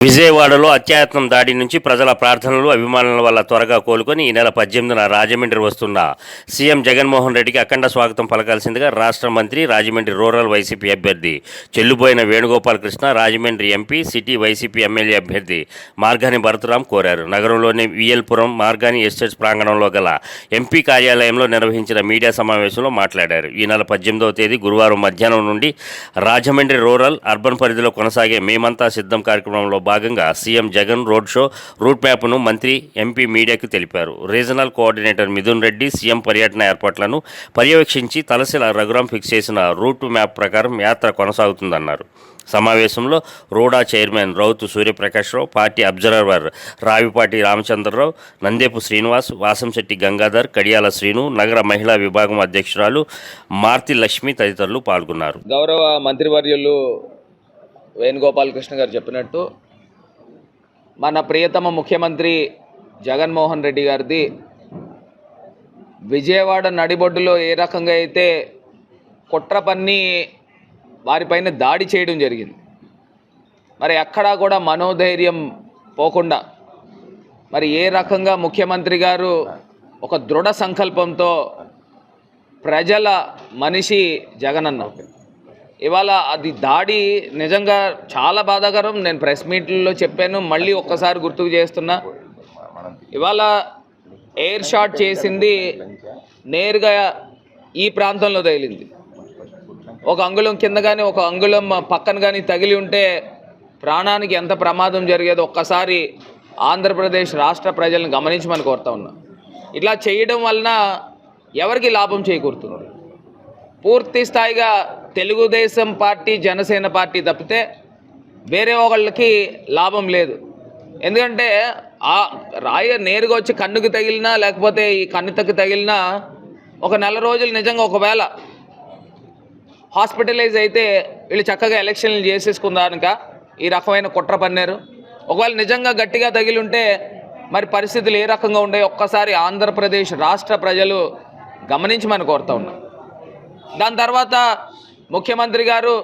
విజయవాడలో అత్యాయత్నం దాడి నుంచి ప్రజల ప్రార్థనలు అభిమానుల వల్ల త్వరగా కోలుకొని ఈ నెల పద్దెనిమిదిన రాజమండ్రి వస్తున్న సీఎం జగన్మోహన్ రెడ్డికి అఖండ స్వాగతం పలకాల్సిందిగా రాష్ట్ర మంత్రి రాజమండ్రి రూరల్ వైసీపీ అభ్యర్థి Chelluboina Venugopalakrishna Rajahmundry MP city YCP MLA అభ్యర్థి మార్గాని భరతరాం కోరారు. నగరంలోని విఎల్పురం మార్గాని ఎస్టేట్స్ ప్రాంగణంలో గల ఎంపీ కార్యాలయంలో నిర్వహించిన మీడియా సమావేశంలో మాట్లాడారు. ఈ నెల పద్దెనిమిదవ తేదీ గురువారం మధ్యాహ్నం నుండి రాజమండ్రి రూరల్ అర్బన్ పరిధిలో కొనసాగే మేమంతా సిద్ధం కార్యక్రమంలో భాగంగా CM Jagan road show route మ్యాప్ను మంత్రి ఎంపీ మీడియాకు తెలిపారు. Regional coordinator Mithun Reddy CM పర్యటన ఏర్పాట్లను పర్యవేక్షించి తలసిల రఘురాం ఫిక్స్ చేసిన రూట్ మ్యాప్ ప్రకారం యాత్ర కొనసాగుతుందన్నారు. సమావేశంలో RUDA chairman Rautu Suryaprakasharao party observer Ravipati Ramachandrarao Nandepu Srinivas Vasamsetti Gangadhar Kadiyala Srinu నగర మహిళా విభాగం అధ్యక్షురాలు మార్తి లక్ష్మి తదితరులు పాల్గొన్నారు. గౌరవ మంత్రివర్యులు వేణుగోపాలకృష్ణ గారు చెప్పినట్టు మన ప్రియతమ ముఖ్యమంత్రి జగన్మోహన్ రెడ్డి గారిది. విజయవాడ నడిబొడ్డులో ఏ రకంగా అయితే కుట్ర పన్ని వారిపైన దాడి చేయడం జరిగింది. మరి అక్కడా కూడా మనోధైర్యం పోకుండా మరి ఏ రకంగా ముఖ్యమంత్రి గారు ఒక దృఢ సంకల్పంతో ప్రజల మనిషి జగనన్న? ఇవాళ అది దాడి నిజంగా చాలా బాధాకరం. నేను ప్రెస్ మీట్లో చెప్పాను మళ్ళీ ఒక్కసారి గుర్తుకు చేస్తున్నా. ఇవాళ ఎయిర్ షాట్ చేసింది నేరుగా ఈ ప్రాంతంలో తగిలింది. ఒక అంగుళం కింద కానీ ఒక అంగుళం పక్కన కానీ తగిలి ఉంటే ప్రాణానికి ఎంత ప్రమాదం జరిగేదో ఒక్కసారి ఆంధ్రప్రదేశ్ రాష్ట్ర ప్రజలను గమనించమని కోరుతా ఉన్నా. ఇట్లా చేయడం వలన ఎవరికి లాభం చేకూరుతున్నారు పూర్తి స్థాయిగా తెలుగుదేశం పార్టీ జనసేన పార్టీ తప్పితే వేరే వాళ్ళకి లాభం లేదు. ఎందుకంటే ఆ రాయ నేరుగా వచ్చి కన్నుకి తగిలినా లేకపోతే ఈ కన్నుతకి తగిలినా ఒక నెల రోజులు నిజంగా ఒకవేళ హాస్పిటలైజ్ అయితే వీళ్ళు చక్కగా ఎలక్షన్లు చేసేసుకుందానుక ఈ రకమైన కుట్ర పన్నారు. ఒకవేళ నిజంగా గట్టిగా తగిలి ఉంటే మరి పరిస్థితులు ఏ రకంగా ఉండే ఒక్కసారి ఆంధ్రప్రదేశ్ రాష్ట్ర ప్రజలు గమనించమని కోరుతా ఉన్నాం. దాని తర్వాత ముఖ్యమంత్రి గారు